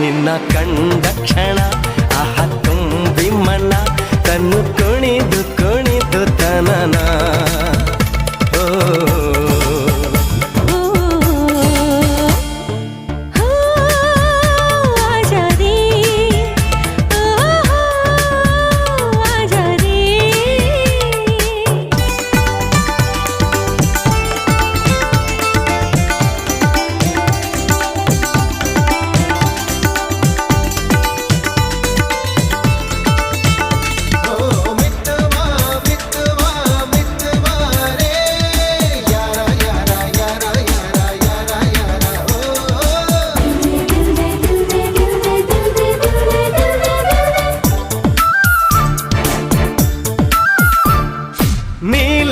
ನಿನ್ನ ಕಂಡ ಕ್ಷಣ. నీ